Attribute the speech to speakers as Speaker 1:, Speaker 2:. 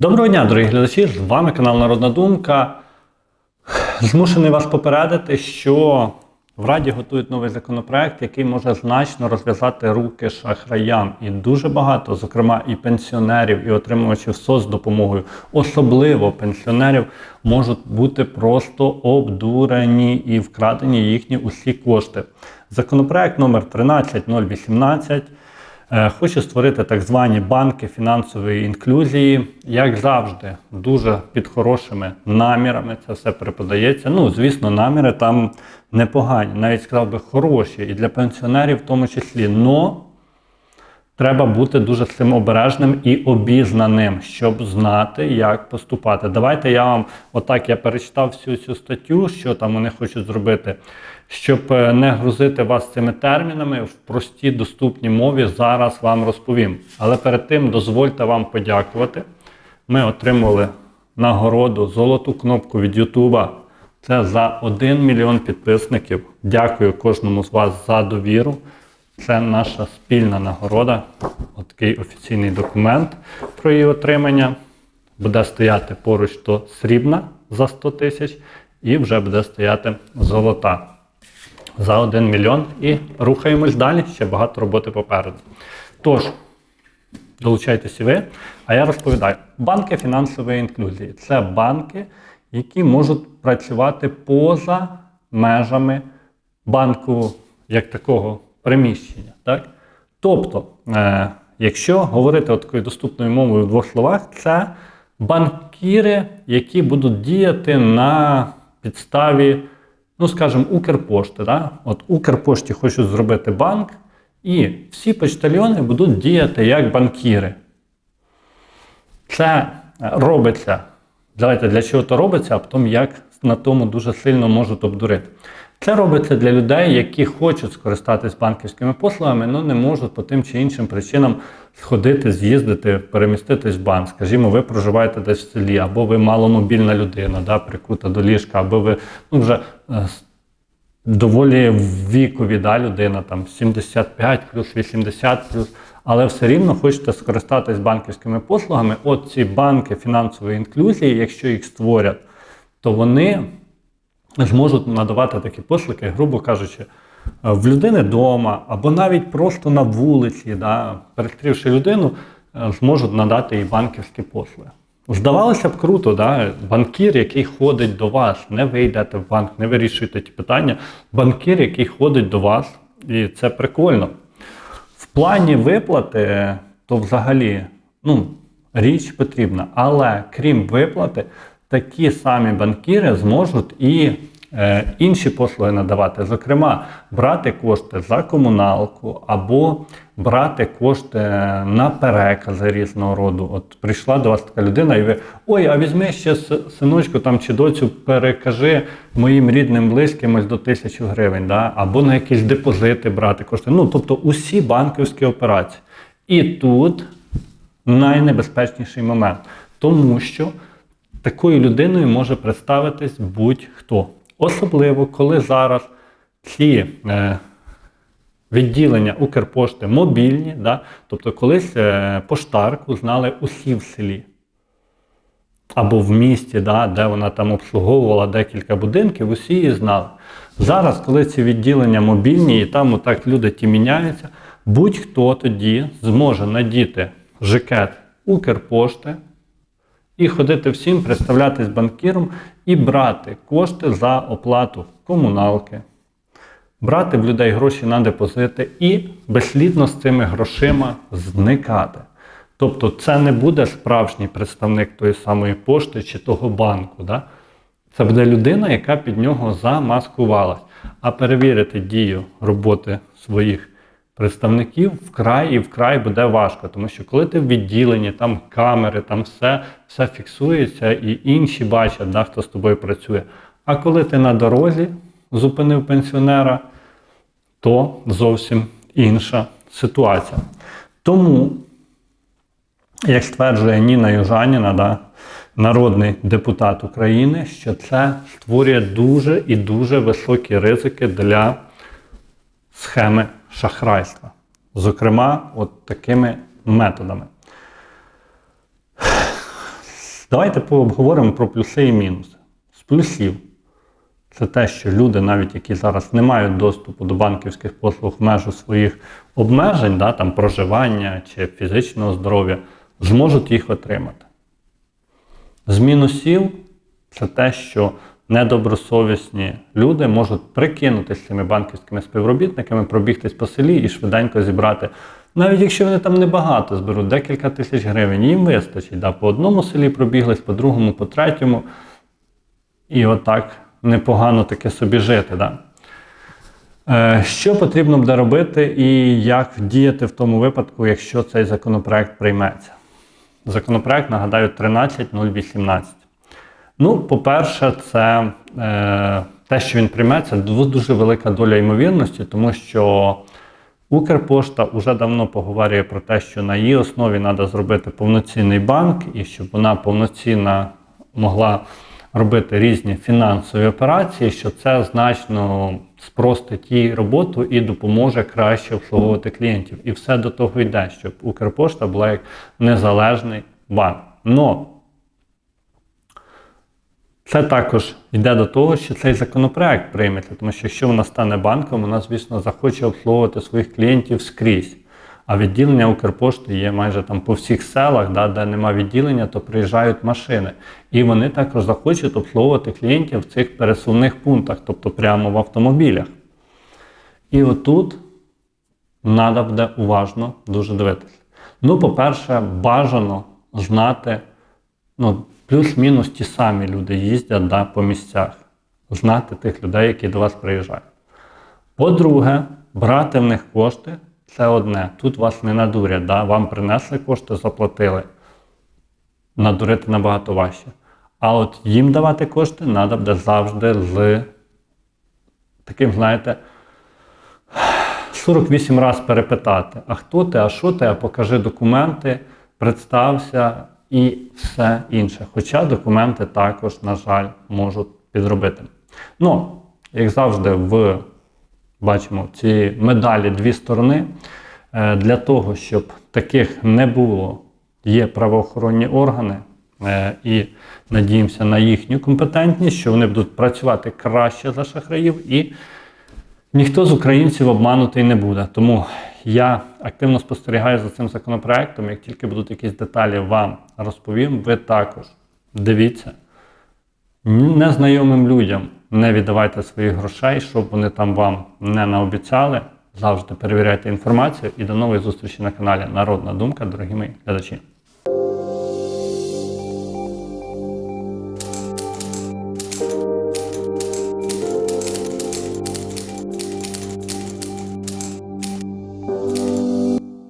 Speaker 1: Доброго дня, дорогі глядачі! З вами канал Народна Думка. Змушений вас попередити, що в Раді готують новий законопроект, який може значно розв'язати руки шахраям. І дуже багато, зокрема, і пенсіонерів, і отримувачів соцдопомогою, особливо пенсіонерів, можуть бути просто обдурені і вкрадені їхні усі кошти. Законопроект номер 13018 Е, Хочу створити так звані банки фінансової інклюзії. Як завжди, дуже під хорошими намірами це все преподається. Ну, звісно, наміри там непогані, навіть сказав би хороші, і для пенсіонерів в тому числі. Но треба бути дуже цим обережним і обізнаним, щоб знати, як поступати. Давайте я вам, отак я перечитав всю цю статтю, що там вони хочуть зробити. Щоб е, не грузити вас цими термінами в простій доступній мові, зараз вам розповім. Але перед тим дозвольте вам подякувати. Ми отримали нагороду золоту кнопку від Ютуба. Це за 1 мільйон підписників. Дякую кожному з вас за довіру. Це наша спільна нагорода. Отакий офіційний документ про її отримання. Буде стояти поруч то срібна за 100 тисяч, і вже буде стояти золота за 1 мільйон. І рухаємось далі. Ще багато роботи попереду. Тож, долучайтеся ви. А я розповідаю: банки фінансової інклюзії це банки, які можуть працювати поза межами банку як такого приміщення. Так? Тобто, е, якщо говорити такою доступною мовою в двох словах, це банкіри, які будуть діяти на підставі, ну скажімо, Укрпошти. Да? От Укрпошті хочуть зробити банк, і всі почтальйони будуть діяти як банкіри. Це робиться. Давайте для чого то робиться, а потім як на тому дуже сильно можуть обдурити. Це робиться для людей, які хочуть скористатись банківськими послугами, але не можуть по тим чи іншим причинам сходити, з'їздити, переміститись в банк. Скажімо, ви проживаєте десь в селі, або ви маломобільна людина, да, прикута до ліжка, або ви ну, вже е, доволі вікові да, людина, там 75 плюс, 80 плюс, але все рівно хочете скористатись банківськими послугами. От ці банки фінансової інклюзії, якщо їх створять, то вони зможуть надавати такі послуги, грубо кажучи, в людини вдома або навіть просто на вулиці, да, перестрівши людину, е, зможуть надати їй банківські послуги. Здавалося б, круто, да? банкір, який ходить до вас, не ви йдете в банк, не вирішуєте ті питання. Банкір, який ходить до вас, і це прикольно. В плані виплати, то взагалі ну, річ потрібна. Але крім виплати, такі самі банкіри зможуть і е, інші послуги надавати. Зокрема, брати кошти за комуналку або брати кошти на перекази різного роду. От прийшла до вас така людина, і ви ой, а візьми ще синочку там чи доцю, перекажи моїм рідним близьким ось до тисячі гривень, да? або на якісь депозити брати кошти. Ну, тобто усі банківські операції. І тут найнебезпечніший момент, тому що такою людиною може представитись будь-хто. Особливо, коли зараз ці е, відділення Укрпошти мобільні, да? тобто колись е, поштарку знали усі в селі. Або в місті, да, де вона там обслуговувала декілька будинків, усі її знали. Зараз, коли ці відділення мобільні, і там отак люди ті міняються, будь-хто тоді зможе надіти жикет Укрпошти і ходити всім, представлятись банкіром і брати кошти за оплату комуналки, брати в людей гроші на депозити і безслідно з цими грошима зникати. Тобто це не буде справжній представник тої самої пошти чи того банку. Да? Це буде людина, яка під нього замаскувалась. А перевірити дію роботи своїх представників вкрай і вкрай буде важко. Тому що коли ти в відділенні, там камери, там все, все фіксується, і інші бачать, да, хто з тобою працює. А коли ти на дорозі зупинив пенсіонера, то зовсім інша ситуація. Тому як стверджує Ніна Южаніна, да, народний депутат України, що це створює дуже і дуже високі ризики для схеми шахрайства. Зокрема, от такими методами. Давайте пообговоримо про плюси і мінуси. З плюсів це те, що люди, навіть які зараз не мають доступу до банківських послуг в межу своїх обмежень, да, там, проживання чи фізичного здоров'я, зможуть їх отримати. З мінусів це те, що недобросовісні люди можуть прикинутися цими банківськими співробітниками, пробігтись по селі і швиденько зібрати. Навіть якщо вони там небагато зберуть, декілька тисяч гривень, їм вистачить. Да, по одному селі пробіглись, по другому, по третьому. І отак непогано таке собі жити. Да? Е, Що потрібно буде робити і як діяти в тому випадку, якщо цей законопроект прийметься? Законопроект, нагадаю, 13018. Ну, по-перше, це е, те, що він прийметься, ду- дуже велика доля ймовірності, тому що Укрпошта вже давно поговорює про те, що на її основі треба зробити повноцінний банк, і щоб вона повноцінно могла робити різні фінансові операції, що це значно спростить їй роботу і допоможе краще обслуговувати клієнтів. І все до того йде, щоб Укрпошта була як незалежний банк. Но це також йде до того, що цей законопроект прийметься, тому що якщо вона стане банком, вона, звісно, захоче обслуговувати своїх клієнтів скрізь. А відділення Укрпошти є майже там по всіх селах, да, де нема відділення, то приїжджають машини. І вони також захочуть обслуговувати клієнтів в цих пересувних пунктах, тобто прямо в автомобілях. І отут треба буде уважно дуже дивитися. Ну, по-перше, бажано знати, ну, плюс-мінус ті самі люди їздять да, по місцях, знати тих людей, які до вас приїжджають. По-друге, брати в них кошти це одне. Тут вас не надурять. Да? Вам принесли кошти, заплатили. Надурити набагато важче. А от їм давати кошти треба буде завжди з таким, знаєте, 48 раз перепитати, а хто ти, а що ти, а покажи документи, представся і все інше. Хоча документи також, на жаль, можуть підробити. Ну, як завжди, в бачимо ці медалі дві сторони. Е, Для того, щоб таких не було, є правоохоронні органи. е, І надіємося на їхню компетентність, що вони будуть працювати краще за шахраїв, і ніхто з українців обманутий не буде. Тому я активно спостерігаю за цим законопроектом. Як тільки будуть якісь деталі, вам розповім. Ви також дивіться. Незнайомим людям не віддавайте своїх грошей, щоб вони там вам не наобіцяли. Завжди перевіряйте інформацію і до нової зустрічі на каналі Народна Думка, дорогі мої глядачі.